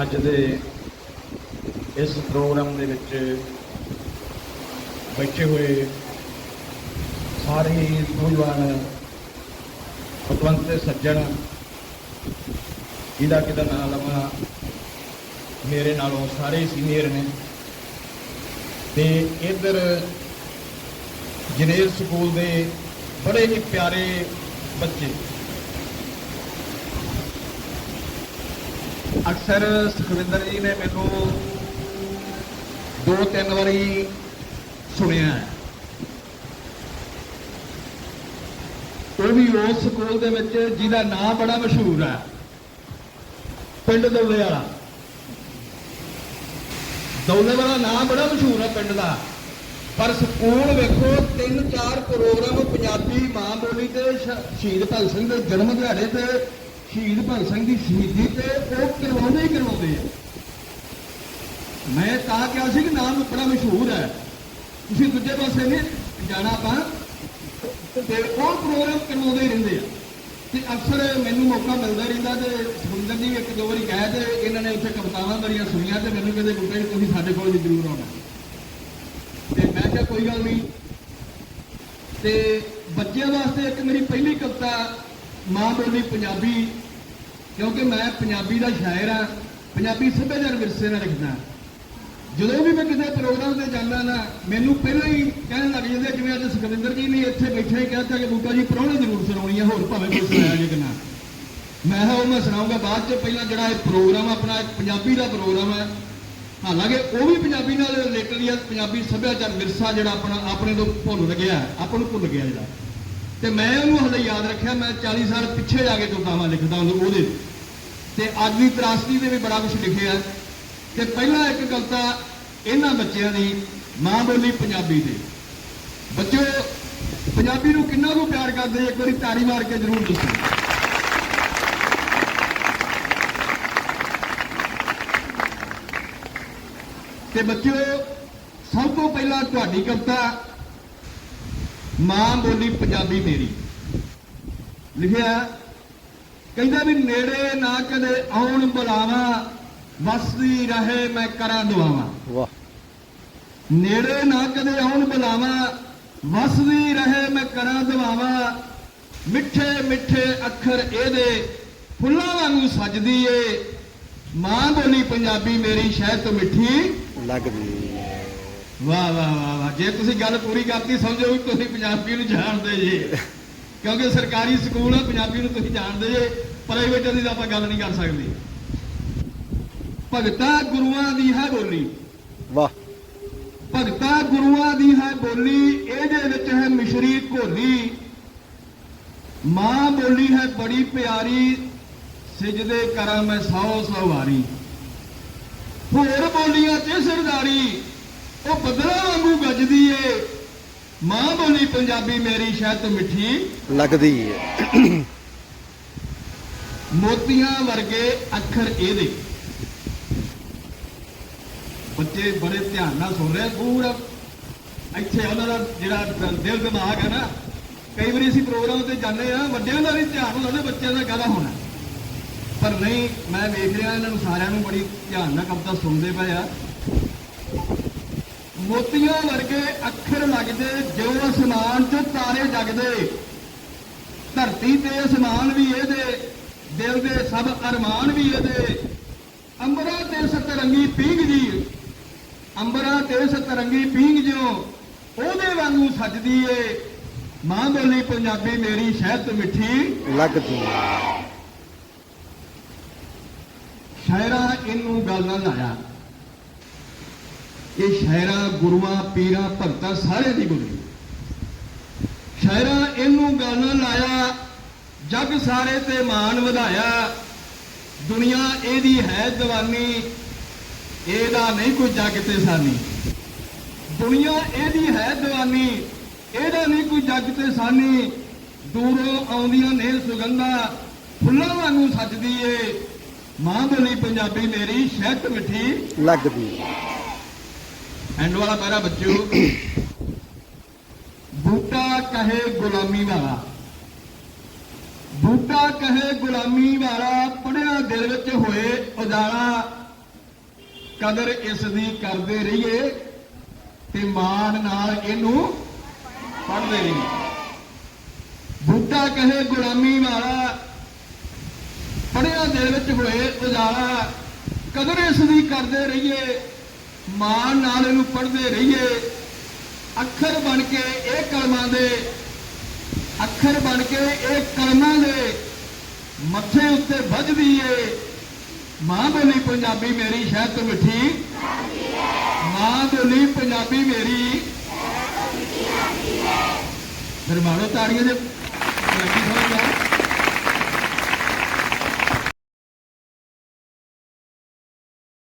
ਅੱਜ ਦੇ ਇਸ ਪ੍ਰੋਗਰਾਮ ਦੇ ਵਿੱਚ ਬੈਠੇ ਹੋਏ ਸਾਰੇ ਹੀ ਨੌਜਵਾਨ ਪਤਵੰਤ ਸੱਜਣ ਜਿਹਦਾ ਕਿਦਾ ਨਾਂ ਲਵਾਂ, ਮੇਰੇ ਨਾਲੋਂ ਸਾਰੇ ਸੀਨੀਅਰ ਨੇ। ਤੇ ਇੱਧਰ ਜਨੇਲ ਸਕੂਲ ਦੇ ਬੜੇ ਹੀ ਪਿਆਰੇ ਬੱਚੇ ਅਕਸਰ ਸੁਖਵਿੰਦਰ ਜੀ ਨੇ ਮੈਨੂੰ ਦੋ ਤਿੰਨ ਵਾਰੀ ਸੁਣਿਆ ਹੈ। ਉਹ ਵੀ ਉਸ ਸਕੂਲ ਦੇ ਵਿੱਚ ਜਿਹਦਾ ਨਾਮ ਬੜਾ ਮਸ਼ਹੂਰ ਹੈ। ਪਿੰਡ ਦੌਲੇ ਵਾਲਾ। ਦੌਲੇ ਵਾਲਾ ਨਾਮ ਬੜਾ ਮਸ਼ਹੂਰ ਹੈ ਪਿੰਡ ਦਾ। ਪਰ ਸਕੂਲ ਵੇਖੋ, ਤਿੰਨ ਚਾਰ ਪ੍ਰੋਗਰਾਮ ਪੰਜਾਬੀ ਮਾਂ ਬੋਲੀ ਤੇ ਸ਼ਹੀਦ ਭਗਤ ਸਿੰਘ ਦੇ ਜਨਮ ਦਿਹਾੜੇ ਤੇ ਸ਼ਹੀਦ ਭਗਤ ਸਿੰਘ ਦੀ ਸ਼ਹੀਦੀ ਤੇ ਉਹ ਕਰਵਾਉਂਦੇ ਹੀ ਕਰਵਾਉਂਦੇ ਆ। ਮੈਂ ਤਾਂ ਕਿਹਾ ਸੀ ਕਿ ਨਾਮ ਬੜਾ ਮਸ਼ਹੂਰ ਹੈ। ਤੁਸੀਂ ਦੂਜੇ ਪਾਸੇ ਨਹੀਂ ਜਾਣਾ ਆਪਾਂ। ਤੇ ਉਹ ਪ੍ਰੋਗਰਾਮ ਕਰਵਾਉਂਦੇ ਹੀ ਰਹਿੰਦੇ ਆ। ਤੇ ਅਕਸਰ ਮੈਨੂੰ ਮੌਕਾ ਮਿਲਦਾ ਰਹਿੰਦਾ ਤੇ ਸੁਰਿੰਦਰ ਜੀ ਇੱਕ ਦੋ ਵਾਰੀ ਕਹਿ ਤੇ ਇਹਨਾਂ ਨੇ ਉੱਥੇ ਕਵਿਤਾਵਾਂ ਮੇਰੀਆਂ ਸੁਣੀਆਂ ਤੇ ਮੈਨੂੰ ਕਹਿੰਦੇ ਬੁੱਟੇ ਜੀ ਤੁਸੀਂ ਸਾਡੇ ਕੋਲ ਵੀ ਜ਼ਰੂਰ ਆਉਣਾ। ਤੇ ਮੈਂ ਕਿਹਾ, ਕੋਈ ਗੱਲ ਨਹੀਂ। ਤੇ ਬੱਚਿਆਂ ਵਾਸਤੇ ਇੱਕ ਮੇਰੀ ਪਹਿਲੀ ਕਵਿਤਾ ਮਾਂ ਬੋਲੀ ਪੰਜਾਬੀ, ਕਿਉਂਕਿ ਮੈਂ ਪੰਜਾਬੀ ਦਾ ਸ਼ਾਇਰ ਆ ਪੰਜਾਬੀ ਸੱਭਿਆਚਾਰ ਵਿਰਸੇ ਨਾਲ ਲਿਖਦਾ ਜਦੋਂ ਵੀ ਮੈਂ ਕਿਸੇ ਪ੍ਰੋਗਰਾਮ ਤੇ ਜਾਂਦਾ ਨਾ, ਮੈਨੂੰ ਪਹਿਲਾਂ ਹੀ ਕਹਿਣ ਲੱਗ ਜਾਂਦੇ ਜਿਵੇਂ ਅੱਜ ਸੁਖਵਿੰਦਰ ਜੀ ਨੇ ਇੱਥੇ ਬੈਠੇ ਹੀ ਕਹਿਤਾ ਕਿ ਬੂਟਾ ਜੀ, ਪ੍ਰਾਹੁਣੇ ਜ਼ਰੂਰ ਸੁਣਾਉਣੀ ਹੈ ਹੋਰ ਭਾਵੇਂ ਕੋਈ ਸੁਣਾਇਆ ਜੇ ਕਿ ਨਾ। ਮੈਂ ਹਾਂ ਉਹ ਮੈਂ ਸੁਣਾਉਂਗਾ ਬਾਅਦ ਚ, ਪਹਿਲਾਂ ਜਿਹੜਾ ਇਹ ਪ੍ਰੋਗਰਾਮ ਆਪਣਾ ਪੰਜਾਬੀ ਦਾ ਪ੍ਰੋਗਰਾਮ ਹੈ ਹਾਲਾਂਕਿ ਉਹ ਵੀ ਪੰਜਾਬੀ ਨਾਲ ਰਿਲੇਟਡ ਹੈ ਪੰਜਾਬੀ ਸੱਭਿਆਚਾਰ ਵਿਰਸਾ ਜਿਹੜਾ ਆਪਣਾ, ਆਪਣੇ ਤੋਂ ਭੁੱਲ ਗਿਆ, ਆਪਾਂ ਨੂੰ ਭੁੱਲ ਗਿਆ ਜਿਹੜਾ। ਤੇ ਮੈਂ ਉਹਨੂੰ ਹਲੇ ਯਾਦ ਰੱਖਿਆ, ਮੈਂ 40 ਸਾਲ ਪਿੱਛੇ ਜਾ ਕੇ ਕਵਿਤਾਵਾਂ ਲਿਖਦਾ ਉਹਨੂੰ ਉਹਦੇ ਤੇ ਅੱਜ ਦੀ ਤਰਾਸਦੀ ਦੇ ਵੀ ਬੜਾ ਕੁਝ ਲਿਖਿਆ। ਤੇ ਪਹਿਲਾਂ ਇੱਕ ਕਵਿਤਾ ਇਹਨਾਂ ਬੱਚਿਆਂ ਦੀ ਮਾਂ ਬੋਲੀ ਪੰਜਾਬੀ ਦੇ। ਬੱਚਿਓ, ਪੰਜਾਬੀ ਨੂੰ ਕਿੰਨਾ ਕੁ ਪਿਆਰ ਕਰਦੇ, ਇੱਕ ਵਾਰੀ ਤਾੜੀ ਮਾਰ ਕੇ ਜ਼ਰੂਰ ਦੱਸੋ। ਤੇ ਬੱਚਿਓ, ਸਭ ਤੋਂ ਪਹਿਲਾਂ ਤੁਹਾਡੀ ਕਵਿਤਾ ਮਾਂ ਬੋਲੀ ਪੰਜਾਬੀ ਮੇਰੀ। ਲਿਖਿਆ ਕਹਿੰਦਾ ਵੀ ਨੇੜੇ ਨਾ ਕਦੇ ਆਉਣ ਬੁਲਾਵਾ ਵਸਦੀ ਰਹੇ ਮੈਂ ਕਰਾਂ ਦੁਆਵਾਂ। ਵਾਹ। ਨੇੜੇ ਨਾ ਕਦੇ ਆਉਣ ਬੁਲਾਵਾ ਵਸਦੀ ਰਹੇ ਮੈਂ ਕਰਾਂ ਦੁਆਵਾਂ। ਮਿੱਠੇ ਮਿੱਠੇ ਅੱਖਰ ਇਹਦੇ ਫੁੱਲਾਂ ਵਾਂਗੂ ਸਜਦੀ ਏ। ਮਾਂ ਬੋਲੀ ਪੰਜਾਬੀ ਮੇਰੀ ਸ਼ਹਿਦ ਤੋਂ ਮਿੱਠੀ ਲੱਗਦੀ ਵਾਹ ਵਾਹ ਵਾਹ ਵਾਹ। ਜੇ ਤੁਸੀਂ ਗੱਲ ਪੂਰੀ ਕਰਤੀ ਸਮਝੋ ਵੀ ਤੁਸੀਂ ਪੰਜਾਬੀ ਨੂੰ ਜਾਣਦੇ ਜੇ। ਕਿਉਂਕਿ ਸਰਕਾਰੀ ਸਕੂਲ ਹੈ ਪੰਜਾਬੀ ਨੂੰ ਤੁਸੀਂ ਜਾਣਦੇ ਜੇ ਪ੍ਰਾਈਵੇਟ ਦੀ ਤਾਂ ਆਪਾਂ ਗੱਲ ਨਹੀਂ ਕਰ ਸਕਦੇ। ਭਗਤਾ ਗੁਰੂਆਂ ਦੀ ਹੈ ਬੋਲੀ। ਵਾਹ। ਭਗਤਾ ਗੁਰੂਆਂ ਦੀ ਹੈ ਬੋਲੀ ਇਹਦੇ ਵਿੱਚ ਹੈ ਮਿਸ਼ਰੀ ਘੋਲੀ। ਮਾਂ ਬੋਲੀ ਹੈ ਬੜੀ ਪਿਆਰੀ ਸਿਜਦੇ ਕਰਾਂ ਮੈਂ ਸੌ ਸੌ ਵਾਰੀ ਹੋਰ ਬੋਲੀਆਂ ਤੇ ਸਰਦਾਰੀ। ਉਹ ਬਦਲਾ ਵਾਂਗੂ ਗੱਜਦੀ ਏ। ਮਾਂ ਬੋਲੀ ਪੰਜਾਬੀ ਮੇਰੀ ਸ਼ਾਇਦ ਮਿੱਠੀ। ਲੱਗਦੀ ਹੈ ਮੋਤੀਆਂ ਵਰਗੇ ਅੱਖਰ ਇਹਦੇ। ਬੱਚੇ ਬੜੇ ਧਿਆਨ ਨਾਲ ਸੁਣ ਰਹੇ ਪੂਰਾ। ਇੱਥੇ ਉਹਨਾਂ ਦਾ ਜਿਹੜਾ ਦਿਲ ਦਿਮਾਗ ਹੈ ਨਾ ਕਈ ਵਾਰੀ ਅਸੀਂ ਪ੍ਰੋਗਰਾਮ ਤੇ ਜਾਂਦੇ ਆ ਵੱਡਿਆਂ ਦਾ ਵੀ ਧਿਆਨ ਹੁੰਦਾ ਤੇ ਬੱਚਿਆਂ ਦਾ ਕਾਹਦਾ ਹੋਣਾ। ਪਰ ਨਹੀਂ ਮੈਂ ਵੇਖ ਰਿਹਾ ਇਹਨਾਂ ਨੂੰ ਸਾਰਿਆਂ ਨੂੰ ਬੜੀ ਧਿਆਨ ਨਾਲ ਕਵਿਤਾ ਸੁਣਦੇ ਪਏ ਆ। ਮੋਤੀਆਂ ਵਰਗੇ ਅੱਖਰ ਲੱਗਦੇ ਜਿਉਂ ਅਸਮਾਨ 'ਚ ਤਾਰੇ ਜਗਦੇ। ਧਰਤੀ ਤੇ ਅਸਮਾਨ ਵੀ ਇਹਦੇ ਦਿਲ ਦੇ ਸਭ ਅਰਮਾਨ ਵੀ ਇਹਦੇ। ਅੰਬਰਾਂ ਤੇ ਸਤਰੰਗੀ ਪੀਂਘ ਜੀ। ਅੰਬਰਾਂ ਤੇ ਸਤਰੰਗੀ ਪੀਂਘ ਜਿਉ ਉਹਦੇ ਵਾਂਗੂ ਸਜਦੀ ਏ। ਮਾਂ ਬੋਲੀ ਪੰਜਾਬੀ ਮੇਰੀ ਸ਼ਹਿਦ ਮਿੱਠੀ ਲੱਗਦੀ ਸ਼ਾਇਰਾਂ ਇਹਨੂੰ ਗੱਲ ਲਾਇਆ ਇਹ ਸ਼ਾਇਰਾਂ, ਗੁਰੂਆਂ, ਪੀਰਾਂ, ਭਗਤਾਂ ਸਾਰੇ ਦੀ ਬੋਲੀ ਸ਼ਾਇਰਾਂ ਇਹਨੂੰ ਗਾਣਾ ਲਾਇਆ, ਜਗ ਸਾਰੇ ਤੇ ਮਾਣ ਵਧਾਇਆ। ਦੁਨੀਆ ਇਹਦੀ ਹੈ ਦੀਵਾਨੀ ਇਹਦਾ ਨਹੀਂ ਕੋਈ ਜਗ ਤੇ ਸਾਨੀ। ਦੁਨੀਆ ਇਹਦੀ ਹੈ ਦੀਵਾਨੀ ਇਹਦਾ ਨਹੀਂ ਕੋਈ ਜੱਗ ਤੇ ਸਾਨੀ। ਦੂਰੋਂ ਆਉਂਦੀਆਂ ਨੇ ਸੁਗੰਧਾਂ, ਫੁੱਲਾਂ ਵਾਂਗੂ ਸੱਜਦੀ ਏ। ਮਾਂ ਬੋਲੀ ਪੰਜਾਬੀ ਮੇਰੀ ਸ਼ਹਿਦ ਮਿੱਠੀ ਲੱਗਦੀ ਐਂਡ ਵਾਲਾ ਪੈਰਾ ਬੱਚਿਓ। ਬੂਟਾ ਕਹੇ ਗੁਲਾਮੀ ਵਾਲਾ। ਬੂਟਾ ਕਹੇ ਗੁਲਾਮੀ ਵਾਲਾ ਪੜਿਆ ਦਿਲ ਵਿੱਚ ਹੋਏ ਉਜਾਲਾ। ਕਦਰ ਇਸ ਦੀ ਕਰਦੇ ਰਹੀਏ ਤੇ ਮਾਣ ਨਾਲ ਇਹਨੂੰ ਪੜ੍ਹਦੇ ਰਹੀਏ। ਬੂਟਾ ਕਹੇ ਗੁਲਾਮੀ ਵਾਲਾ ਪੜਿਆ ਦਿਲ ਵਿੱਚ ਹੋਏ ਉਜਾਲਾ। ਕਦਰ ਇਸ ਦੀ ਕਰਦੇ ਰਹੀਏ ਮਾਣ ਨਾਲ ਇਹਨੂੰ ਪੜ੍ਹਦੇ ਰਹੀਏ। ਅੱਖਰ ਬਣ ਕੇ ਇਹ ਕਲਮਾਂ ਦੇ, ਅੱਖਰ ਬਣ ਕੇ ਇਹ ਕਲਮਾਂ ਦੇ। ਮੱਥੇ ਉੱਤੇ ਵੱਜਦੀ ਏ। ਮਾਂ ਬੋਲੀ ਪੰਜਾਬੀ ਮੇਰੀ, ਸ਼ਹਿਦ ਤੋਂ ਮਿੱਠੀ। ਮਾਂ ਬੋਲੀ ਪੰਜਾਬੀ ਮੇਰੀ। ਫਿਰ ਮਾਰੋ ਤਾੜੀਆਂ ਦੇ ਪੰਜਾਬੀ ਸਮਝ